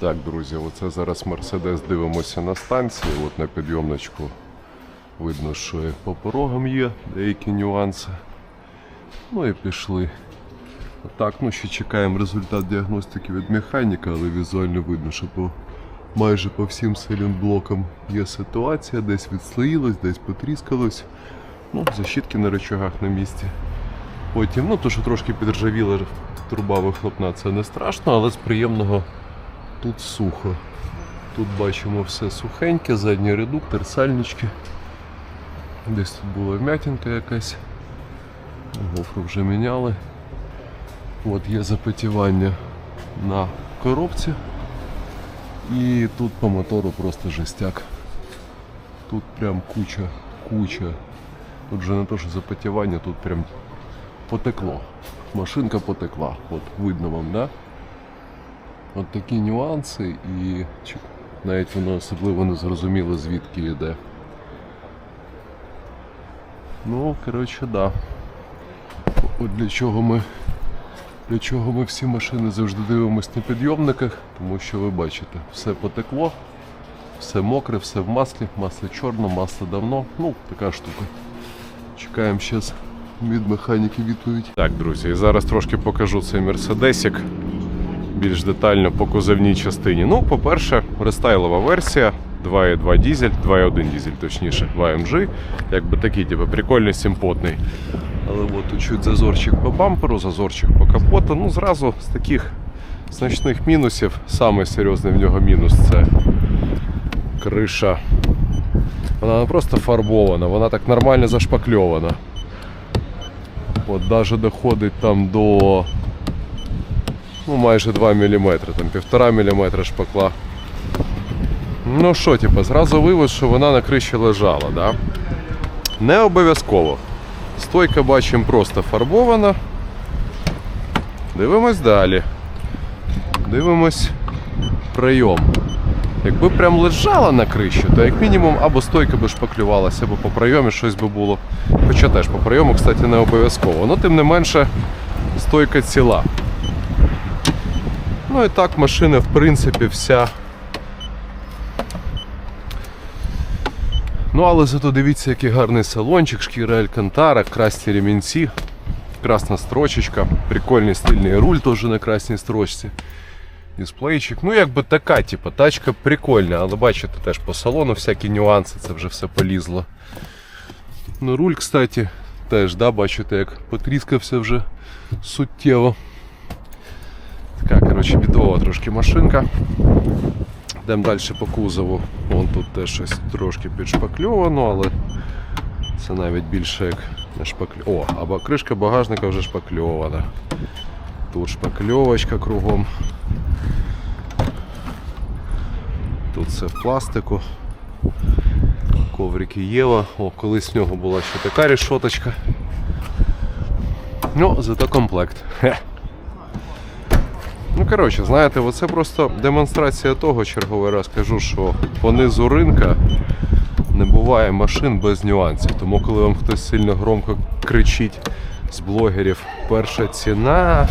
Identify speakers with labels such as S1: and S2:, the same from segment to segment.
S1: Так, друзі, оце зараз Мерседес дивимося на станції. От на підйомничку видно, що по порогам є деякі нюанси. Ну і пішли. Так, ну ще чекаємо результат діагностики від механіка, але візуально видно, що по майже по всім силінблокам є ситуація, десь відслоїлось, десь потріскалось. Ну, защітки на речагах на місці. Потім, ну то, що трошки підржавіла труба вихлопна, це не страшно, але з приємного тут сухо. Тут бачимо все сухеньке, задній редуктор, сальнички. Десь тут була вмятинка якась. Гофру вже міняли. От є запотівання на коробці. І тут по мотору просто жестяк. Тут прям куча, куча. Тут же не то, що запотівання, тут прям потекло. Машинка потекла. От видно вам, да? От такі нюанси і навіть воно особливо не зрозуміло звідки йде. Ну, коротше, да. От для чого ми. Для чого ми всі машини завжди дивимося на підйомниках, тому що ви бачите, все потекло, все мокре, все в маслі, масло чорне, масло давно. Ну, така штука. Чекаємо зараз від механіки відповідь. Так, друзі, зараз трошки покажу цей мерседесик більш детально по кузовній частині. Ну, по-перше, рестайлова версія. 2.2 дізель, 2.1 дізель, точніше, 2 MG. Якби такий, типу, прикольний, симпотний. Але от тут чуть зазорчик по бамперу, зазорчик по капоту. Ну, зразу з таких значних мінусів, самий серйозний в нього мінус це криша. Вона не просто фарбована, вона так нормально зашпакльована. От навіть доходить там до ну, майже 2 мм, там 1,5 мм шпакла. Ну що, типу, зразу вивод, що вона на криші лежала, да? Не обов'язково. Стойка бачимо просто фарбована. Дивимось далі. Дивимось прийом. Якби прям лежала на криші, то як мінімум або стойка би шпаклювалася, або по прийомі щось би було. Хоча теж по прийому, кстати, не обов'язково. Ну, тим не менше, стойка ціла. Ну і так машина, в принципі, вся. Ну, але зато дивіться, який гарний салончик, шкіра Алькантара, красні ремінці, красна строчечка, прикольний стильний руль теж на красній строчці. Дисплейчик. Ну, якби така, типу, тачка прикольна, але бачите, теж по салону всякі нюанси, це вже все полізло. Ну, руль, кстати, теж, да, бачите, як потріскався вже суттєво. Така, коротше, бідова трошки машинка. Йдемо далі по кузову. Вон тут теж щось трошки підшпакльовано, але це навіть більше як не шпакль... О, або кришка багажника вже шпакльована. Тут шпакльовочка кругом. Тут все в пластику. Коврики Єва. О, колись в нього була ще така рішоточка. Ну, зато комплект. Хе. Ну, коротше, знаєте, оце просто демонстрація того, черговий раз кажу, що по низу ринка не буває машин без нюансів. Тому коли вам хтось сильно громко кричить з блогерів перша ціна,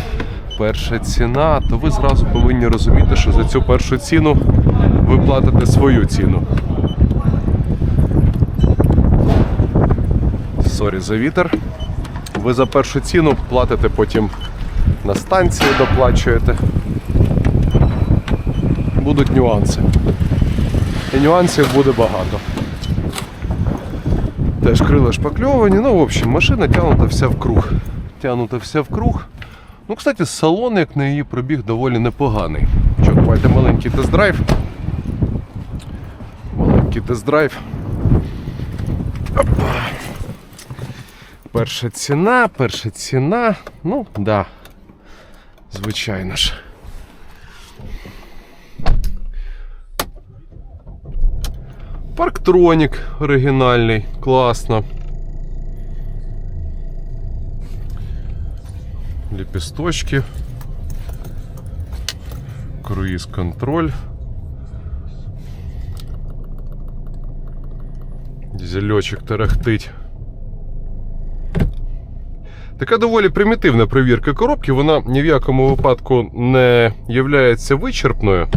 S1: перша ціна, то ви зразу повинні розуміти, що за цю першу ціну ви платите свою ціну. Сорі за вітер. Ви за першу ціну платите потім на станції доплачуєте. Будуть нюанси. І нюансів буде багато. Теж крила шпакльовані. Ну, в общем, машина тягнута вся в круг. Тягнута вся в круг. Ну, кстати, салон, як на її пробіг, доволі непоганий. Що, давайте маленький тест-драйв. Маленький тест-драйв. Опа. Перша ціна, перша ціна. Ну, да. Звичайно ж. Парктронік оригінальний, класно. Ліпісточки. Круїз контроль. Дізельочок тарахтить. Така доволі примітивна перевірка коробки, вона ні в якому випадку не є вичерпною.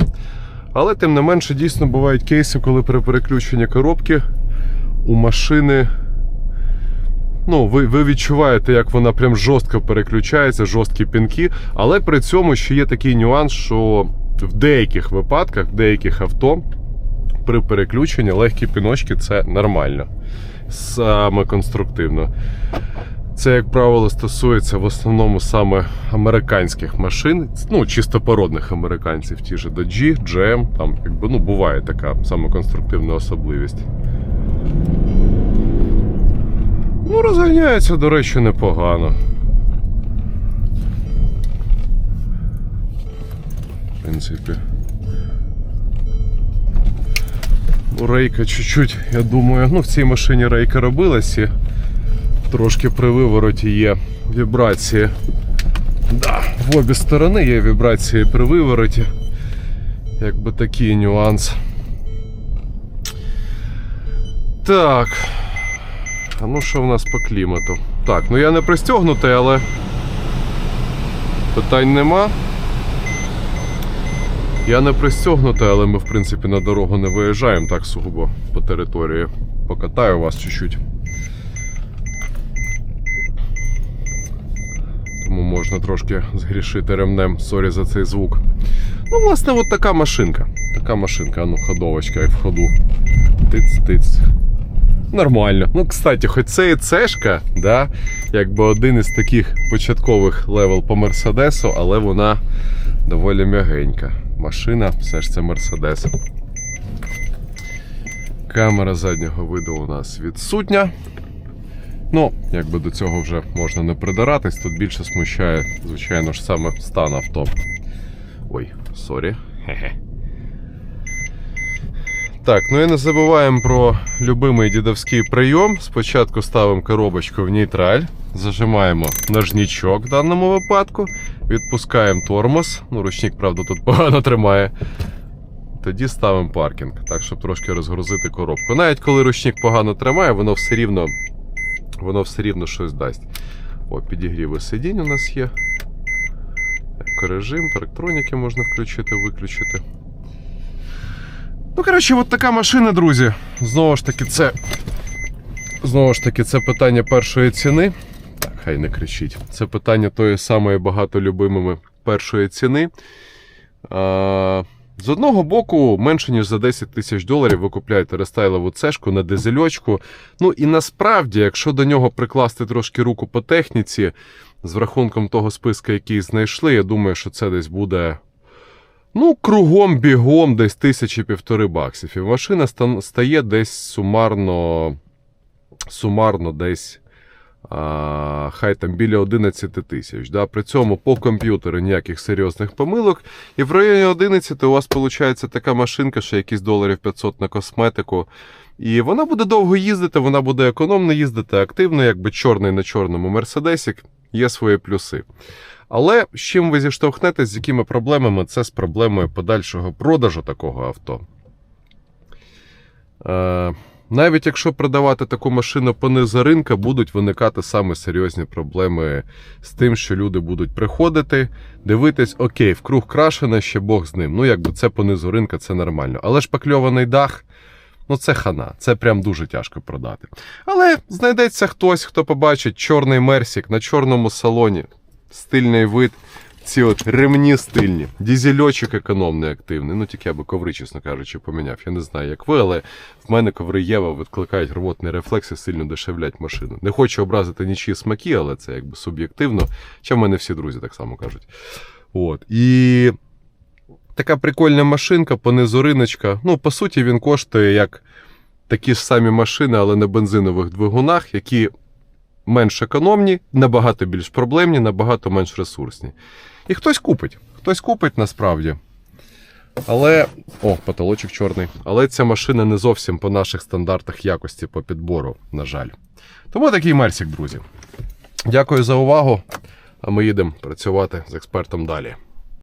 S1: Але тим не менше, дійсно бувають кейси, коли при переключенні коробки у машини. Ну, ви, ви відчуваєте, як вона прям жорстко переключається, жорсткі пінки. Але при цьому ще є такий нюанс, що в деяких випадках, в деяких авто при переключенні легкі піночки це нормально. Саме конструктивно. Це, як правило, стосується в основному саме американських машин, ну, чистопородних американців, ті ж Dodge, GM, там якби, ну, буває така саме конструктивна особливість. Ну, розганяється, до речі, непогано. В принципі. Ну, Рейка чуть-чуть, я думаю, ну в цій машині рейка робилась і трошки при вивороті є вібрації. Да, в обі сторони є вібрації при вивороті. Якби такий нюанс. Так. А ну що в нас по клімату? Так, ну я не пристегнутий, але питань нема. Я не пристегнутий, але ми в принципі на дорогу не виїжджаємо так сугубо по території. Покатаю вас чуть-чуть. Тому можна трошки згрішити ремнем, сорі за цей звук. Ну, власне, от така машинка. Така машинка, ну, ходовочка як в ходу. Тиц-тиц. Нормально. Ну, кстати, хоч це і цешка, да, якби один із таких початкових левел по Мерседесу, але вона доволі м'ягенька. Машина, все ж це Мерседес. Камера заднього виду у нас відсутня. Ну, якби до цього вже можна не придиратись, тут більше смущає, звичайно ж, саме стан авто. Ой, сорі. Хе-хе. Так, ну і не забуваємо про любимий дідовський прийом. Спочатку ставимо коробочку в нейтраль, зажимаємо ножнічок в даному випадку, відпускаємо тормоз. Ну, ручник, правда, тут погано тримає. Тоді ставимо паркінг, так, щоб трошки розгрузити коробку. Навіть коли ручник погано тримає, воно все рівно, воно все рівно щось дасть. О, підігріви сидінь у нас є. Екорежим, електроніки можна включити, виключити. Ну, коротше, от така машина, друзі. Знову ж таки, це. Знову ж таки, це питання першої ціни. Так, хай не кричіть. Це питання тої самої багатолюбимими першої ціни. А, з одного боку, менше ніж за 10 тисяч доларів ви купляєте рестайлову цешку на дизельочку. Ну і насправді, якщо до нього прикласти трошки руку по техніці, з рахунком того списка, який знайшли, я думаю, що це десь буде. Ну, кругом бігом десь тисячі півтори баксів. І машина стає десь сумарно. Сумарно десь. Хай там біля 11 тисяч. Да? При цьому по комп'ютеру ніяких серйозних помилок. І в районі 11 у вас виходить така машинка, що якісь доларів 500 на косметику. І вона буде довго їздити, вона буде економно їздити, активно, якби чорний на чорному Мерседесік, є свої плюси. Але з чим ви зіштовхнетесь, з якими проблемами, це з проблемою подальшого продажу такого авто. Е, навіть якщо продавати таку машину понизу ринка, будуть виникати саме серйозні проблеми з тим, що люди будуть приходити, дивитись, окей, в круг крашене, ще Бог з ним. Ну, якби це понизу ринка, це нормально. Але шпакльований дах. Ну, це хана, це прям дуже тяжко продати. Але знайдеться хтось, хто побачить чорний мерсік на чорному салоні, стильний вид, ці от ремні стильні, дізельочок економний активний. Ну тільки я би коври, чесно кажучи, поміняв. Я не знаю, як ви, але в мене коври Єва викликають рвотний рефлекс і сильно дешевлять машину. Не хочу образити нічі смаки, але це якби суб'єктивно. Чи в мене всі друзі так само кажуть. От. І така прикольна машинка, понизу риночка. Ну, по суті, він коштує як такі ж самі машини, але на бензинових двигунах, які менш економні, набагато більш проблемні, набагато менш ресурсні. І хтось купить. Хтось купить насправді. Але. О, потолочок чорний. Але ця машина не зовсім по наших стандартах якості по підбору, на жаль. Тому такий мерсік, друзі. Дякую за увагу. А ми їдемо працювати з експертом далі.